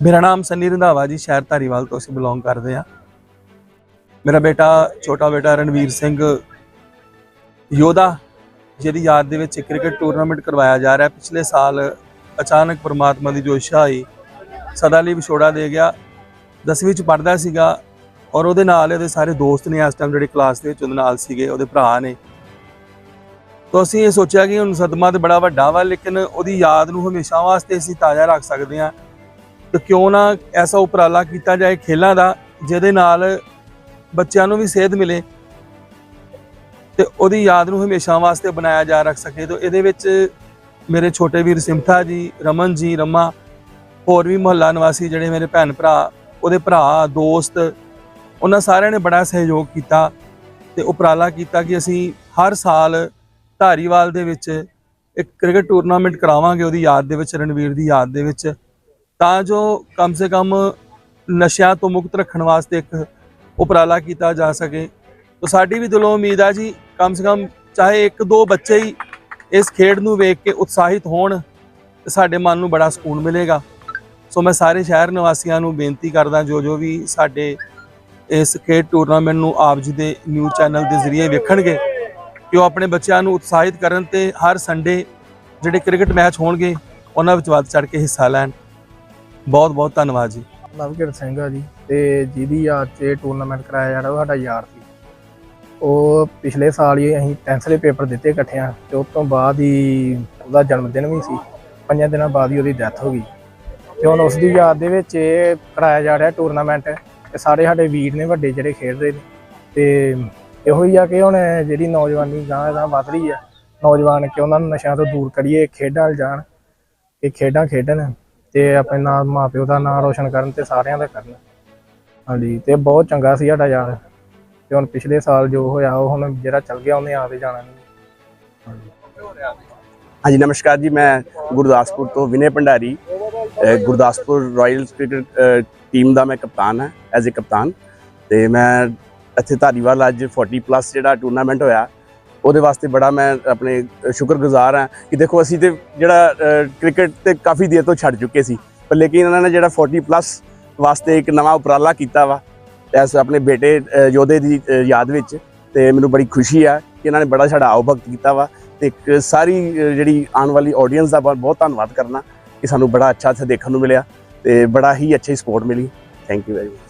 ਮੇਰਾ ਨਾਮ ਸੰਨੀ ਰੰਧਾਵਾ ਜੀ, ਸ਼ਹਿਰ ਧਾਰੀਵਾਲ ਤੋਂ ਅਸੀਂ ਬਿਲੋਂਗ ਕਰਦੇ ਆ ਮੇਰਾ ਬੇਟਾ, ਛੋਟਾ ਬੇਟਾ ਰਣਵੀਰ ਸਿੰਘ ਯੋਧਾ, ਜਿਹਦੀ ਯਾਦ ਦੇ ਵਿੱਚ ਕ੍ਰਿਕਟ ਟੂਰਨਾਮੈਂਟ ਕਰਵਾਇਆ ਜਾ ਰਿਹਾ। ਪਿਛਲੇ ਸਾਲ ਅਚਾਨਕ ਪਰਮਾਤਮਾ ਦੀ ਜੋਸ਼ਾ ਆਈ, ਸਦਾ ਲਈ ਵਿਛੋੜਾ ਦੇ ਗਿਆ। 10ਵੀਂ ਚ ਪੜਦਾ ਸੀਗਾ ਔਰ ਉਹਦੇ ਨਾਲ ਉਹਦੇ ਸਾਰੇ ਦੋਸਤ ਨੇ ਇਸ ਟਾਈਮ ਜਿਹੜੇ ਕਲਾਸ ਦੇ ਵਿੱਚ ਉਹਦੇ ਨਾਲ ਸੀਗੇ, ਉਹਦੇ ਭਰਾ ਨੇ। ਤਾਂ ਅਸੀਂ ਇਹ ਸੋਚਿਆ ਕਿ ਹੁਣ ਸਦਮਾ ਤੇ ਬੜਾ ਵੱਡਾ ਵਾ, ਲੇਕਿਨ ਉਹਦੀ ਯਾਦ ਨੂੰ ਹਮੇਸ਼ਾ ਵਾਸਤੇ ਅਸੀਂ ਤਾਜ਼ਾ ਰੱਖ ਸਕਦੇ ਹਾਂ। ਤੇ ਕਿਉਂ ਨਾ ਐਸਾ ਉਪਰਾਲਾ ਕੀਤਾ ਜਾਏ ਖੇਲਾਂ ਦਾ, ਜਿਹਦੇ ਨਾਲ ਬੱਚਿਆਂ ਨੂੰ ਵੀ ਸੇਧ ਮਿਲੇ ਤੇ ਉਹਦੀ ਯਾਦ ਨੂੰ ਹਮੇਸ਼ਾ ਵਾਸਤੇ ਬਣਾਇਆ ਜਾ ਰੱਖ ਸਕੇ। ਤਾਂ ਇਹਦੇ ਵਿੱਚ ਮੇਰੇ ਛੋਟੇ ਵੀਰ ਸਿਮਥਾ ਜੀ, ਰਮਨ ਜੀ, ਰਮਾ, ਹੋਰ ਵੀ ਮੁਹੱਲਾ ਨਿਵਾਸੀ ਜਿਹੜੇ ਮੇਰੇ ਭੈਣ ਭਰਾ, ਉਹਦੇ ਭਰਾ, ਦੋਸਤ, ਉਹਨਾਂ ਸਾਰਿਆਂ ਨੇ ਬੜਾ ਸਹਿਯੋਗ ਕੀਤਾ ਤੇ ਉਪਰਾਲਾ ਕੀਤਾ ਕਿ ਅਸੀਂ ਹਰ ਸਾਲ ਧਾਰੀਵਾਲ ਦੇ ਵਿੱਚ ਇੱਕ ਕ੍ਰਿਕਟ ਟੂਰਨਾਮੈਂਟ ਕਰਾਵਾਂਗੇ, ਉਹਦੀ ਯਾਦ ਦੇ ਵਿੱਚ, ਰਣਵੀਰ ਦੀ ਯਾਦ ਦੇ ਵਿੱਚ। ਤਾਂ ਜੋ ਕਮ ਸੇ ਕਮ ਨਸ਼ਿਆਂ ਤੋਂ ਮੁਕਤ ਰੱਖਣ ਵਾਸਤੇ ਇੱਕ ਉਪਰਾਲਾ ਕੀਤਾ ਜਾ ਸਕੇ। ਤਾਂ ਸਾਡੀ ਵੀ ਦਿਲੋਂ ਉਮੀਦ ਆ ਜੀ, ਕਮ ਸੇ ਕਮ ਚਾਹੇ ਇੱਕ ਦੋ ਬੱਚੇ ਹੀ ਇਸ ਖੇਡ ਨੂੰ ਵੇਖ ਕੇ ਉਤਸ਼ਾਹਿਤ ਹੋਣ, ਤੇ ਸਾਡੇ ਮਨ ਨੂੰ ਬੜਾ ਸਕੂਨ ਮਿਲੇਗਾ। ਸੋ ਮੈਂ ਸਾਰੇ ਸ਼ਹਿਰ ਨਿਵਾਸੀਆਂ ਨੂੰ ਬੇਨਤੀ ਕਰਦਾ, ਜੋ ਜੋ ਵੀ ਸਾਡੇ ਇਸ ਖੇਡ ਟੂਰਨਾਮੈਂਟ ਨੂੰ ਆਪ ਜੀ ਦੇ ਨਿਊਜ਼ ਚੈਨਲ ਦੇ ਜ਼ਰੀਏ ਵੇਖਣਗੇ, ਕਿ ਉਹ ਆਪਣੇ ਬੱਚਿਆਂ ਨੂੰ ਉਤਸ਼ਾਹਿਤ ਕਰਨ ਤੇ ਹਰ ਸੰਡੇ ਜਿਹੜੇ ਕ੍ਰਿਕਟ ਮੈਚ ਹੋਣਗੇ, ਉਹਨਾਂ ਵਿੱਚ ਵੱਧ ਚੜ ਕੇ ਹਿੱਸਾ ਲੈਣ। ਬਹੁਤ ਬਹੁਤ ਧੰਨਵਾਦ ਜੀ। ਲਵਗਿਰ ਸਿੰਘ ਆ ਜੀ ਤੇ ਜਿਹਦੀ ਯਾਦ 'ਚ ਟੂਰਨਾਮੈਂਟ ਕਰਾਇਆ ਜਾ ਰਿਹਾ ਉਹ ਸਾਡਾ ਯਾਰ ਸੀ। ਉਹ ਪਿਛਲੇ ਸਾਲ ਹੀ ਅਸੀਂ 10th ਦੇ ਪੇਪਰ ਦਿੱਤੇ ਇਕੱਠਿਆਂ ਤੇ ਉਸ ਤੋਂ ਬਾਅਦ ਹੀ ਉਹਦਾ ਜਨਮ ਦਿਨ ਵੀ ਸੀ। ਪੰਜਾਂ ਦਿਨਾਂ ਬਾਅਦ ਹੀ ਉਹਦੀ ਡੈਥ ਹੋ ਗਈ। ਤੇ ਹੁਣ ਉਸ ਦੀ ਯਾਦ ਦੇ ਵਿੱਚ ਇਹ ਕਰਾਇਆ ਜਾ ਰਿਹਾ ਟੂਰਨਾਮੈਂਟ ਤੇ ਸਾਰੇ ਸਾਡੇ ਵੀਰ ਨੇ ਵੱਡੇ ਜਿਹੜੇ ਖੇਡਦੇ ਨੇ ਤੇ ਇਹੋ ਹੀ ਆ ਕਿ ਹੁਣ ਜਿਹੜੀ ਨੌਜਵਾਨੀ ਗਾਂ ਗਾਂ ਵੱਧ ਰਹੀ ਆ, ਨੌਜਵਾਨ ਕਿ ਉਹਨਾਂ ਨੂੰ ਨਸ਼ਿਆਂ ਤੋਂ ਦੂਰ ਕਰੀਏ, ਖੇਡਾਂ ਵੱਲ ਜਾਣ ਇਹ ਖੇਡਾਂ ਖੇਡਣ। ਤੇ ਆਪਣੇ ਨਾਮ ਮਾਪਿਓ ਦਾ ਨਾਮ ਰੋਸ਼ਨ ਕਰਨ ਤੇ ਸਾਰਿਆਂ ਦਾ ਕਰਨ। ਹਾਂਜੀ, ਤੇ ਬਹੁਤ ਚੰਗਾ ਸੀ ਸਾਡਾ ਯਾਰ। ਤੇ ਹੁਣ ਪਿਛਲੇ ਸਾਲ ਜੋ ਹੋਇਆ, ਉਹ ਹੁਣ ਜਿਹੜਾ ਚੱਲ ਗਿਆ, ਉਹਨੇ ਆਵੇ ਜਾਣਾ ਨਹੀਂ। ਹਾਂਜੀ, ਨਮਸਕਾਰ ਜੀ, ਮੈਂ ਗੁਰਦਾਸਪੁਰ ਤੋਂ Vinay Bhandari. Gurdaspur royal cricket team ਦਾ ਮੈਂ ਕਪਤਾਨ ਹਾਂ ਐਜ਼ ਅ ਕਪਤਾਨ। ਤੇ ਮੈਂ ਇੱਥੇ ਧਾਰੀਵਾਲ ਅੱਜ 40 ਪਲੱਸ ਜਿਹੜਾ ਟੂਰਨਾਮੈਂਟ ਹੋਇਆ ਉਹਦੇ ਵਾਸਤੇ ਬੜਾ ਮੈਂ ਆਪਣੇ ਸ਼ੁਕਰਗੁਜ਼ਾਰ ਹਾਂ ਕਿ ਦੇਖੋ ਅਸੀਂ ਤੇ ਜਿਹੜਾ ਕ੍ਰਿਕਟ ਤੇ ਕਾਫੀ ਦੇਰ ਤੋਂ ਛੱਡ ਚੁੱਕੇ ਸੀ, ਪਰ ਲੇਕਿਨ ਇਹਨਾਂ ਨੇ ਜਿਹੜਾ 40 ਪਲੱਸ ਵਾਸਤੇ ਇੱਕ ਨਵਾਂ ਉਪਰਾਲਾ ਕੀਤਾ ਵਾ ਐਸ ਆਪਣੇ ਬੇਟੇ ਯੋਧੇ ਦੀ ਯਾਦ ਵਿੱਚ, ਤੇ ਮੈਨੂੰ ਬੜੀ ਖੁਸ਼ੀ ਆ ਕਿ ਇਹਨਾਂ ਨੇ ਬੜਾ ਸਾਡਾ ਆਉਭਗਤ ਕੀਤਾ ਵਾ, ਤੇ ਇੱਕ ਸਾਰੀ ਜਿਹੜੀ ਆਉਣ ਵਾਲੀ ਆਡੀਅנס ਦਾ ਬਹੁਤ ਬਹੁਤ ਧੰਨਵਾਦ ਕਰਨਾ ਕਿ ਸਾਨੂੰ ਬੜਾ ਅੱਛਾ ਇੱਥੇ ਦੇਖਣ ਨੂੰ ਮਿਲਿਆ, ਤੇ ਬੜਾ ਹੀ ਅੱਛੀ ਸਪੋਰਟ ਮਿਲੀ। Thank you very much